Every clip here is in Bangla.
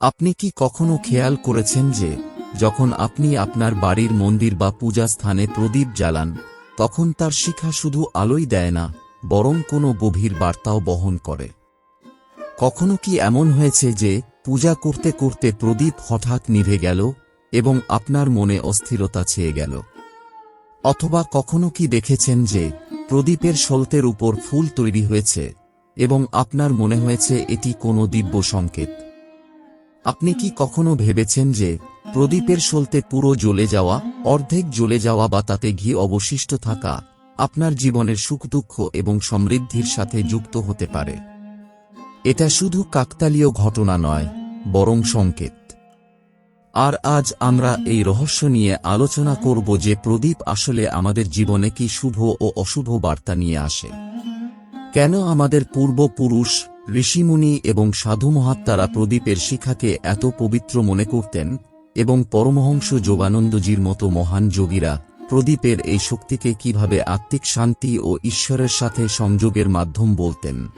আপনি কি কখনো খেয়াল করেছেন যে, যখন আপনি আপনার বাড়ির মন্দির বা পূজা স্থানে প্রদীপ জ্বালান, তখন তার শিখা শুধু আলোই দেয় না, বরং কোনো গভীর বার্তাও বহন করে? কখনো কি এমন হয়েছে যে, পূজা করতে করতে প্রদীপ হঠাৎ নিভে গেল, এবং আপনার মনে অস্থিরতা ছেয়ে গেল? অথবা কখনো কি দেখেছেন যে, প্রদীপের সলতের উপর ফুল তৈরি হয়েছে, এবং আপনার মনে হয়েছে এটি কোনো দিব্য সংকেত? আপনি কি কখনো ভেবেছেন যে প্রদীপের সলতে পুরো জ্বলে যাওয়া, অর্ধেক জ্বলে যাওয়া বা তাতে ঘি অবশিষ্ট থাকা আপনার জীবনের সুখ দুঃখ এবং সমৃদ্ধির সাথে যুক্ত হতে পারে? এটা শুধু কাকতালীয় ঘটনা নয়, বরং সংকেত। আর আজ আমরা এই রহস্য নিয়ে আলোচনা করব যে প্রদীপ আসলে আমাদের জীবনে কি শুভ ও অশুভ বার্তা নিয়ে আসে। কেন আমাদের পূর্বপুরুষ ঋষিমুনি এবং সাধু মহাত্মারা প্রদীপের শিখাকে এত পবিত্র মনে করতেন এবং পরমহংস যোগানন্দজির মতো মহান যোগীরা প্রদীপের এই শক্তিকে কীভাবে আত্মিক শান্তি ও ঈশ্বরের সাথে সংযোগের মাধ্যম বলতেন।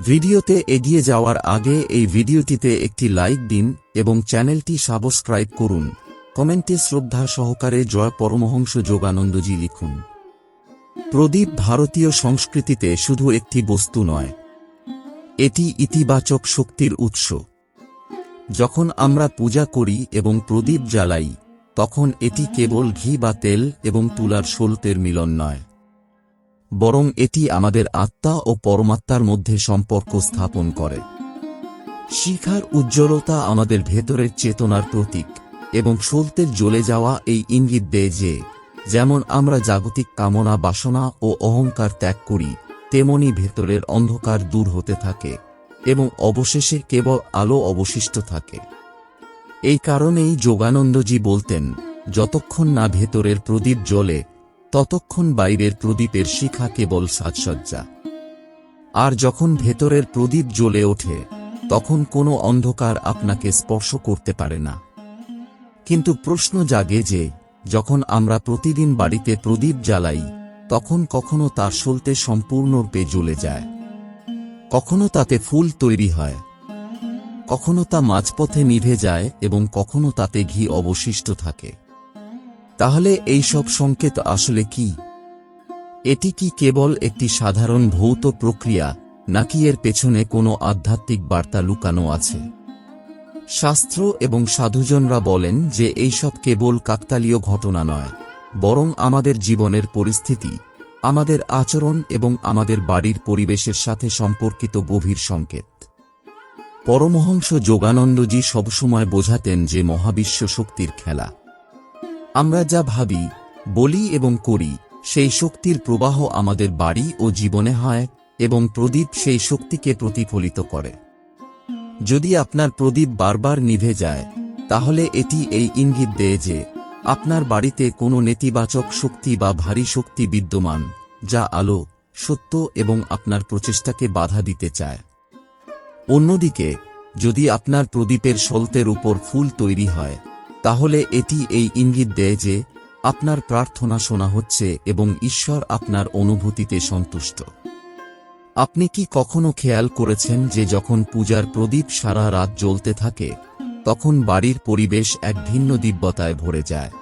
ভিডিওতে এগিয়ে যাওয়ার আগে এই ভিডিওটিতে একটি লাইক দিন এবং চ্যানেলটি সাবস্ক্রাইব করুন। কমেন্টে শ্রদ্ধা সহকারে জয় পরমহংস যোগানন্দজি লিখুন। প্রদীপ ভারতীয় সংস্কৃতিতে শুধু একটি বস্তু নয় এটি ইতিবাচক শক্তির উৎস। যখন আমরা পূজা করি এবং প্রদীপ জ্বালাই, তখন এটি কেবল ঘি বা তেল এবং তুলার শোলতের মিলন নয়। বরং এটি আমাদের আত্মা ও পরমাত্মার মধ্যে সম্পর্ক স্থাপন করে। শিখার উজ্জ্বলতা আমাদের ভেতরের চেতনার প্রতীক এবং সলতের জ্বলে যাওয়া এই ইঙ্গিত দেয় যে, যেমন আমরা জাগতিক কামনা, বাসনা ও অহংকার ত্যাগ করি তেমনি ভেতরের অন্ধকার দূর হতে থাকে এবং অবশেষে কেবল আলো অবশিষ্ট থাকে। এই কারণেই যোগানন্দজি বলতেন, যতক্ষণ না ভেতরের প্রদীপ জ্বলে, ততক্ষণ বাইরের প্রদীপের শিখা কেবল সাজসজ্জা। আর যখন ভেতরের প্রদীপ জ্বলে ওঠে, তখন কোনো অন্ধকার আপনাকে স্পর্শ করতে পারে না। কিন্তু প্রশ্ন জাগে যে, যখন আমরা প্রতিদিন বাড়িতে প্রদীপ জ্বালাই তখন কখনো তার সলতে সম্পূর্ণরূপে জ্বলে যায়। কখনো তাতে ফুল তৈরি হয়। কখনো তা মাঝপথে নিভে যায় এবং কখনো তাতে ঘি অবশিষ্ট থাকে। তাহলে এই সব সংকেত আসলে কি? এটি কি কেবল একটি সাধারণ ভৌত প্রক্রিয়া, নাকি এর পেছনে কোনো আধ্যাত্মিক বার্তা লুকানো আছে? শাস্ত্র এবং সাধুজনরা বলেন যে এইসব কেবল কাকতালীয় ঘটনা নয়। বরং আমাদের জীবনের পরিস্থিতি, আমাদের আচরণ এবং আমাদের বাড়ির পরিবেশের সাথে সম্পর্কিত গভীর সংকেত। পরমহংস যোগানন্দজি সবসময় বোঝাতেন যে মহাবিশ্ব শক্তির খেলা। আমরা যা ভাবি, বলি এবং করি, সেই শক্তির প্রবাহ আমাদের বাড়ি ও জীবনে হয় এবং প্রদীপ সেই শক্তিকে প্রতিফলিত করে। যদি আপনার প্রদীপ বারবার নিভে যায়, তাহলে এটি এই ইঙ্গিত দেয় যে আপনার বাড়িতে কোনো নেতিবাচক শক্তি বা ভারী শক্তি বিদ্যমান, যা আলো, সত্য এবং আপনার প্রচেষ্টাকে বাধা দিতে চায়। অন্যদিকে, যদি আপনার প্রদীপের সলতের উপর ফুল তৈরি হয়, তাহলে এটি এই ইঙ্গিত দেয় যে, আপনার প্রার্থনা শোনা হচ্ছে এবং ঈশ্বর আপনার অনুভূতিতে সন্তুষ্ট। আপনি কি কখনো খেয়াল করেছেন যে যখন পূজার প্রদীপ সারা রাত জ্বলতে থাকে তখন বাড়ির পরিবেশ এক ভিন্ন দিব্যতায় ভরে যায়।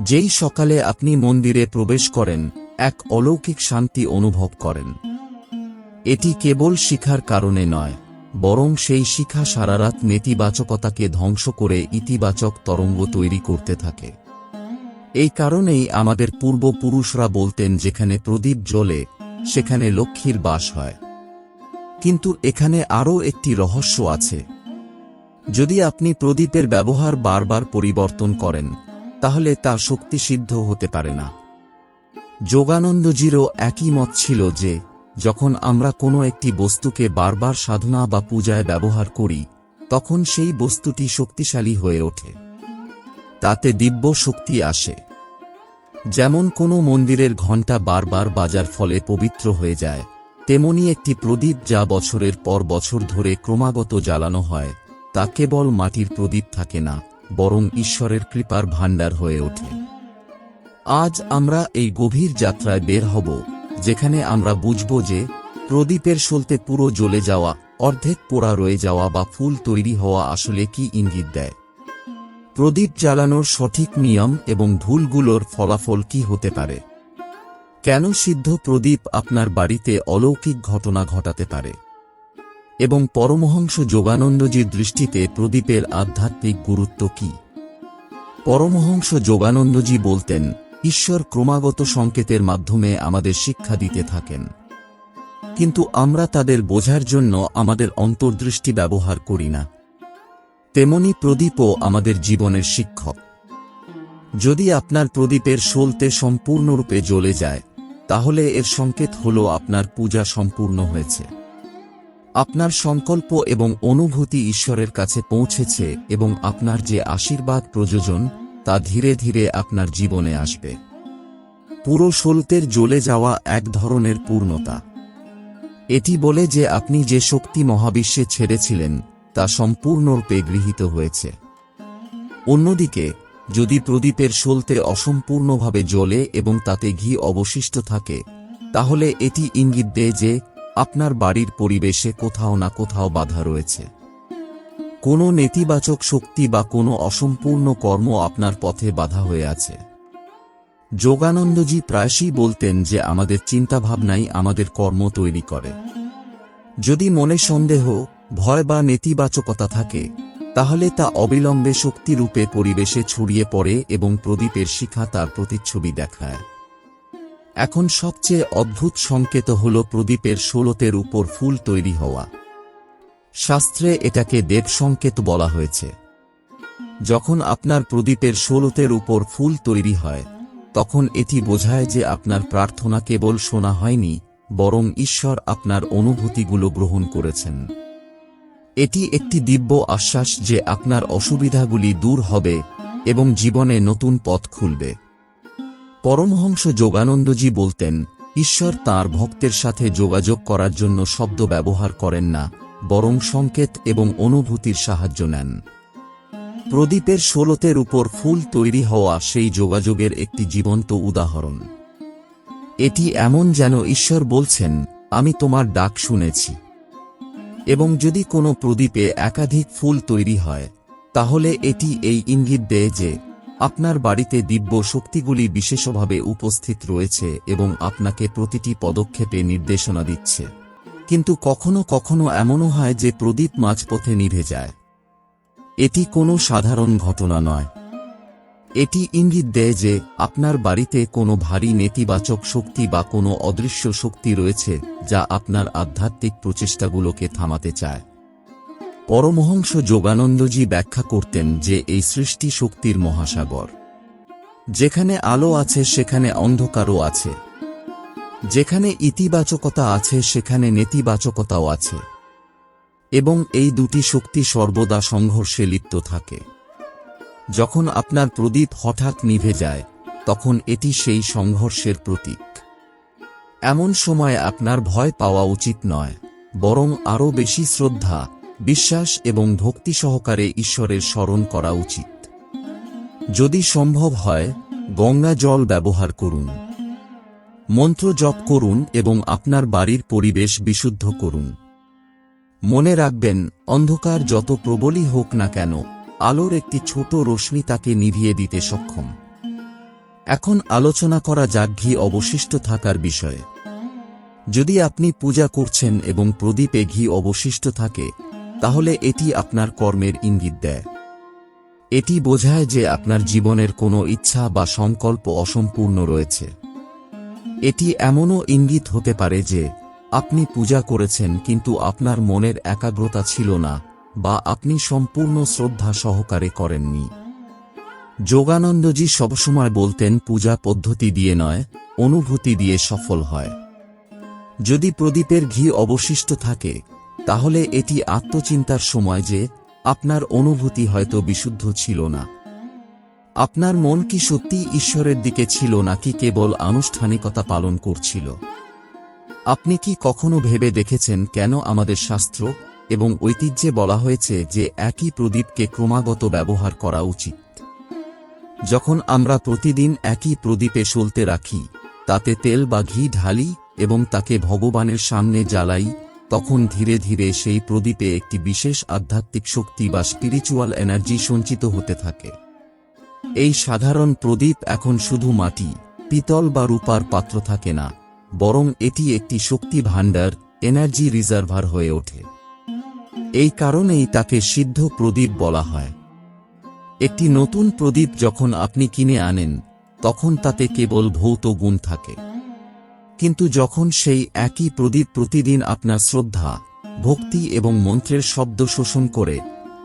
যেই সকালে আপনি মন্দিরে প্রবেশ করেন, এক অলৌকিক শান্তি অনুভব করেন। এটি কেবল শিখার কারণে নয়, বরং সেই শিখা সারারাত নেতিবাচকতাকে ধ্বংস করে ইতিবাচক তরঙ্গ তৈরি করতে থাকে। এই কারণেই আমাদের পূর্বপুরুষরা বলতেন, যেখানে প্রদীপ জ্বলে, সেখানে লক্ষ্মীর বাস হয়। কিন্তু এখানে আরও একটি রহস্য আছে। যদি আপনি প্রদীপের ব্যবহার বারবার পরিবর্তন করেন, তাহলে তা শক্তিসিদ্ধ হতে পারে না। যোগানন্দজিরও একই মত ছিল যে, যখন আমরা কোনো একটি বস্তুকে বারবার সাধনা বা পূজায় ব্যবহার করি, তখন সেই বস্তুটি শক্তিশালী হয়ে ওঠে। তাতে দিব্য শক্তি আসে। যেমন কোনো মন্দিরের ঘণ্টা বারবার বাজার ফলে পবিত্র হয়ে যায়, তেমনি একটি প্রদীপ যা বছরের পর বছর ধরে ক্রমাগত জ্বালানো হয় তা কেবল মাটির প্রদীপ থাকে না, বরং ঈশ্বরের কৃপার ভাণ্ডার হয়ে ওঠে। আজ আমরা এই গভীর যাত্রায় বের হব, যেখানে আমরা বুঝব যে প্রদীপের সলতে পুরো জ্বলে যাওয়া, অর্ধেক পোড়া রয়ে যাওয়া বা ফুল তৈরি হওয়া আসলে কি ইঙ্গিত দেয়? প্রদীপ জ্বালানোর সঠিক নিয়ম এবং ভুলগুলোর ফলাফল কি হতে পারে? কেন সিদ্ধ প্রদীপ আপনার বাড়িতে অলৌকিক ঘটনা ঘটাতে পারে? এবং পরমহংস যোগানন্দজির দৃষ্টিতে প্রদীপের আধ্যাত্মিক গুরুত্ব কি? পরমহংস যোগানন্দজি বলতেন, ঈশ্বর ক্রমাগত সংকেতের মাধ্যমে আমাদের শিক্ষা দিতে থাকেন। কিন্তু আমরা তাদের বোঝার জন্য আমাদের অন্তর্দৃষ্টি ব্যবহার করি না। তেমনি প্রদীপও আমাদের জীবনের শিক্ষক। যদি আপনার প্রদীপের সলতে সম্পূর্ণরূপে জ্বলে যায়, তাহলে এর সংকেত হল আপনার পূজা সম্পূর্ণ হয়েছে। আপনার সংকল্প এবং অনুভূতি ঈশ্বরের কাছে পৌঁছেছে এবং আপনার যে আশীর্বাদ প্রযোজন, তা ধীরে ধীরে আপনার জীবনে আসবে। পুরো সলতের জ্বলে যাওয়া এক ধরনের পূর্ণতা। এটি বলে যে আপনি যে শক্তি মহাবিশ্বে ছেড়েছিলেন, তা সম্পূর্ণরূপে গৃহীত হয়েছে। অন্যদিকে, যদি প্রদীপের সলতে অসম্পূর্ণভাবে জ্বলে এবং তাতে ঘি অবশিষ্ট থাকে, তাহলে এটি ইঙ্গিত দেয় যে আপনার বাড়ির পরিবেশে কোথাও না কোথাও বাধা রয়েছে। কোনো নেতিবাচক শক্তি বা কোনো অসম্পূর্ণ কর্ম আপনার পথে বাধা হয়ে আছে। যোগানন্দজি প্রায়শই বলতেন যে আমাদের চিন্তাভাবনাই আমাদের কর্ম তৈরি করে। যদি মনে সন্দেহ, ভয় বা নেতিবাচকতা থাকে, তাহলে তা অবিলম্বে শক্তিরূপে পরিবেশে ছড়িয়ে পড়ে এবং প্রদীপের শিখা তার প্রতিচ্ছবি দেখায়। এখন সবচেয়ে অদ্ভুত সংকেত হল প্রদীপের ষোলতের উপর ফুল তৈরি হওয়া। শাস্ত্রে এটাকে দেব সংকেত বলা হয়েছে। যখন আপনার প্রদীপের ষোলতের উপর ফুল তৈরি হয়, তখন এটি বোঝায় যে আপনার প্রার্থনা কেবল শোনা হয়নি, বরং ঈশ্বর আপনার অনুভূতিগুলো গ্রহণ করেছেন। এটি একটি দিব্য আশ্বাস যে আপনার অসুবিধাগুলি দূর হবে এবং জীবনে নতুন পথ খুলবে। পরমহংস যোগানন্দজি বলতেন, ঈশ্বর তার ভক্তের সাথে যোগাযোগ করার জন্য শব্দ ব্যবহার করেন না, বরং সংকেত এবং অনুভূতির সাহায্য নেন। প্রদীপের ষোলতের উপর ফুল তৈরি হওয়া সেই যোগাযোগের একটি জীবন্ত উদাহরণ। এটি এমন যেন ঈশ্বর বলছেন, আমি তোমার ডাক শুনেছি। এবং যদি কোনো প্রদীপে একাধিক ফুল তৈরি হয়, তাহলে এটি এই ইঙ্গিত দেয় যে আপনার বাড়িতে দিব্য শক্তিগুলি বিশেষভাবে উপস্থিত রয়েছে এবং আপনাকে প্রতিটি পদক্ষেপে নির্দেশনা দিচ্ছে। কিন্তু কখনো কখনো এমনও হয় যে প্রদীপ মাঝপথে নিভে যায়। এটি কোনো সাধারণ ঘটনা নয়। এটি ইঙ্গিত দেয় যে আপনার বাড়িতে কোনো ভারী নেতিবাচক শক্তি বা কোনো অদৃশ্য শক্তি রয়েছে, যা আপনার আধ্যাত্মিক প্রচেষ্টাগুলোকে থামাতে চায়। পরমহংস যোগানন্দজি ব্যাখ্যা করতেন যে এই সৃষ্টি শক্তির মহাসাগর। যেখানে আলো আছে, সেখানে অন্ধকারও আছে। যেখানে ইতিবাচকতা আছে, সেখানে নেতিবাচকতাও আছে। এবং এই দুটি শক্তি সর্বদা সংঘর্ষে লিপ্ত থাকে। যখন আপনার প্রদীপ হঠাৎ নিভে যায়, তখন এটি সেই সংঘর্ষের প্রতীক। এমন সময় আপনার ভয় পাওয়া উচিত নয়, বরং আরও বেশি শ্রদ্ধা বিশ্বাস এবং ভক্তি সহকারে ঈশ্বরের স্মরণ করা উচিত। যদি সম্ভব হয়, গঙ্গা জল ব্যবহার করুন। মন্ত্র জপ করুন এবং আপনার বাড়ির পরিবেশ বিশুদ্ধ করুন। মনে রাখবেন, অন্ধকার যত প্রবলই হোক না কেন, আলোর একটি ছোট রশ্মি তাকে নিভিয়ে দিতে সক্ষম। এখন আলোচনা করা যাক ঘি অবশিষ্ট থাকার বিষয়ে। যদি আপনি পূজা করছেন এবং প্রদীপে ঘি অবশিষ্ট থাকে তাহলে এটি আপনার কর্মের ইঙ্গিত দেয়। এটি বোঝায় যে আপনার জীবনের কোনো ইচ্ছা বা সংকল্প অসম্পূর্ণ রয়েছে। এটি এমনও ইঙ্গিত হতে পারে যে, আপনি পূজা করেছেন কিন্তু আপনার মনের একাগ্রতা ছিল না বা আপনি সম্পূর্ণ শ্রদ্ধা সহকারে করেননি। যোগানন্দজি সবসময় বলতেন, পূজা পদ্ধতি দিয়ে নয়, অনুভূতি দিয়ে সফল হয়। যদি প্রদীপের ঘি অবশিষ্ট থাকে তাহলে এটি আত্মচিন্তার সময় যে আপনার অনুভূতি হয়তো বিশুদ্ধ ছিল না। আপনার মন কি সত্যি ঈশ্বরের দিকে ছিল নাকি কেবল আনুষ্ঠানিকতা পালন করছিল? আপনি কি কখনো ভেবে দেখেছেন কেন আমাদের শাস্ত্র এবং ঐতিহ্যে বলা হয়েছে যে একই প্রদীপকে ক্রমাগত ব্যবহার করা উচিত? যখন আমরা প্রতিদিন একই প্রদীপে সলতে রাখি, তাতে তেল বা ঘি ঢালি এবং তাকে ভগবানের সামনে জ্বালাই তখন ধীরে ধীরে সেই প্রদীপে একটি বিশেষ আধ্যাত্মিক শক্তি বা স্পিরিচুয়াল এনার্জি সঞ্চিত হতে থাকে। এই সাধারণ প্রদীপ এখন শুধু মাটি, পিতল বা রূপার পাত্র থাকে না, বরং এটি একটি শক্তি ভাণ্ডার এনার্জি রিজার্ভার হয়ে ওঠে। এই কারণেই তাকে সিদ্ধ প্রদীপ বলা হয়। একটি নতুন প্রদীপ যখন আপনি কিনে আনেন, তখন তাতে কেবল ভৌত গুণ থাকে। কিন্তু যখন সেই একই প্রদীপ প্রতিদিন আপনার শ্রদ্ধা, ভক্তি এবং মন্ত্রের শব্দ শোষণ করে,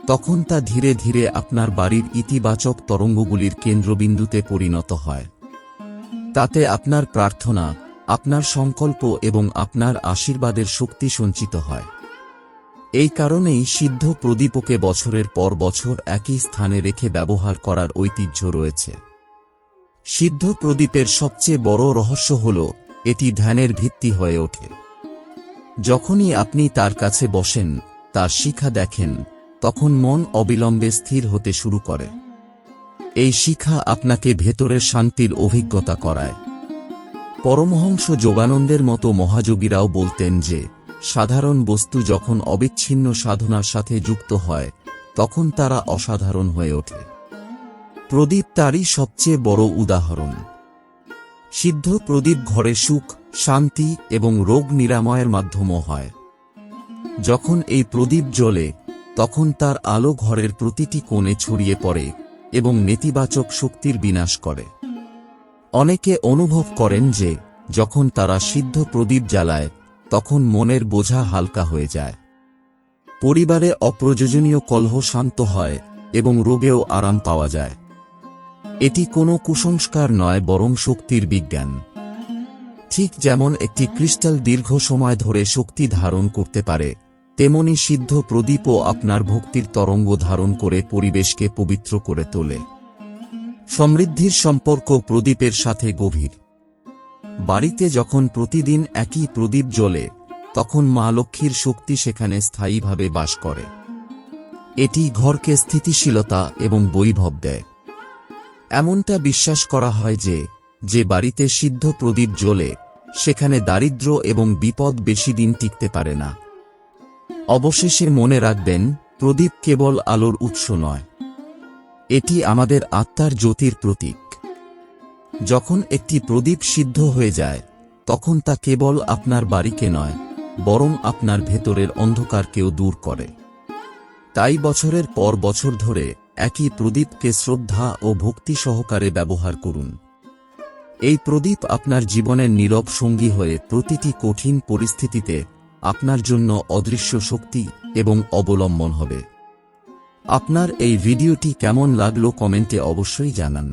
তখন তা ধীরে ধীরে আপনার বাড়ির ইতিবাচক তরঙ্গগুলির কেন্দ্রবিন্দুতে পরিণত হয়। তাতে আপনার প্রার্থনা, আপনার সংকল্প এবং আপনার আশীর্বাদের শক্তি সঞ্চিত হয়। এই কারণেই সিদ্ধ প্রদীপকে বছরের পর বছর একই স্থানে রেখে ব্যবহার করার ঐতিহ্য রয়েছে। সিদ্ধ প্রদীপের সবচেয়ে বড় রহস্য হল এটি ধ্যানের ভিত্তি হয়ে ওঠে। যখনই আপনি তার কাছে বসেন, তার শিখা দেখেন, তখন মন অবিলম্বে স্থির হতে শুরু করে। এই শিখা আপনাকে ভেতরের শান্তির অভিজ্ঞতা করায়। পরমহংস যোগানন্দের মতো মহাযোগীরাও বলতেন যে, সাধারণ বস্তু যখন অবিচ্ছিন্ন সাধনার সাথে যুক্ত হয়, তখন তারা অসাধারণ হয়ে ওঠে। প্রদীপ তারই সবচেয়ে বড় উদাহরণ। সিদ্ধ প্রদীপ ঘরে সুখ, শান্তি এবং রোগ নিরাময়ের মাধ্যমও হয়। যখন এই প্রদীপ জ্বলে, তখন তার আলো ঘরের প্রতিটি কোণে ছড়িয়ে পড়ে এবং নেতিবাচক শক্তির বিনাশ করে। অনেকে অনুভব করেন যে, যখন তারা সিদ্ধ প্রদীপ জ্বালায়, তখন মনের বোঝা হালকা হয়ে যায়। পরিবারে অপ্রয়োজনীয় কলহ শান্ত হয় এবং রোগেও আরাম পাওয়া যায়। এটি কোনো কুসংস্কার নয়, বরং শক্তির বিজ্ঞান। ঠিক যেমন একটি ক্রিস্টাল দীর্ঘ সময় ধরে শক্তি ধারণ করতে পারে, তেমনি সিদ্ধ প্রদীপও আপনার ভক্তির তরঙ্গ ধারণ করে পরিবেশকে পবিত্র করে তোলে। সমৃদ্ধির সম্পর্ক প্রদীপের সাথে গভীর। বাড়িতে যখন প্রতিদিন একই প্রদীপ জ্বলে, তখন মা লক্ষ্মীর শক্তি সেখানে স্থায়ীভাবে বাস করে। এটি ঘরকে স্থিতিশীলতা এবং বৈভব দেয়। এমনটা বিশ্বাস করা হয় যে যে বাড়িতে সিদ্ধ প্রদীপ জ্বলে, সেখানে দারিদ্র্য এবং বিপদ বেশি দিন টিকতে পারে না। অবশেষে মনে রাখবেন, প্রদীপ কেবল আলোর উৎস নয়। এটি আমাদের আত্মার জ্যোতির প্রতীক। যখন একটি প্রদীপ সিদ্ধ হয়ে যায়, তখন তা কেবল আপনার বাড়িকে নয়, বরং আপনার ভেতরের অন্ধকারকেও দূর করে। তাই বছরের পর বছর ধরে একই প্রদীপকে শ্রদ্ধা ও ভক্তি সহকারে ব্যবহার করুন। এই প্রদীপ আপনার জীবনের নীরব সঙ্গী হয়ে প্রতিটি কঠিন পরিস্থিতিতে আপনার জন্য অদৃশ্য শক্তি এবং অবলম্বন হবে। আপনার এই ভিডিওটি কেমন লাগল কমেন্টে অবশ্যই জানান।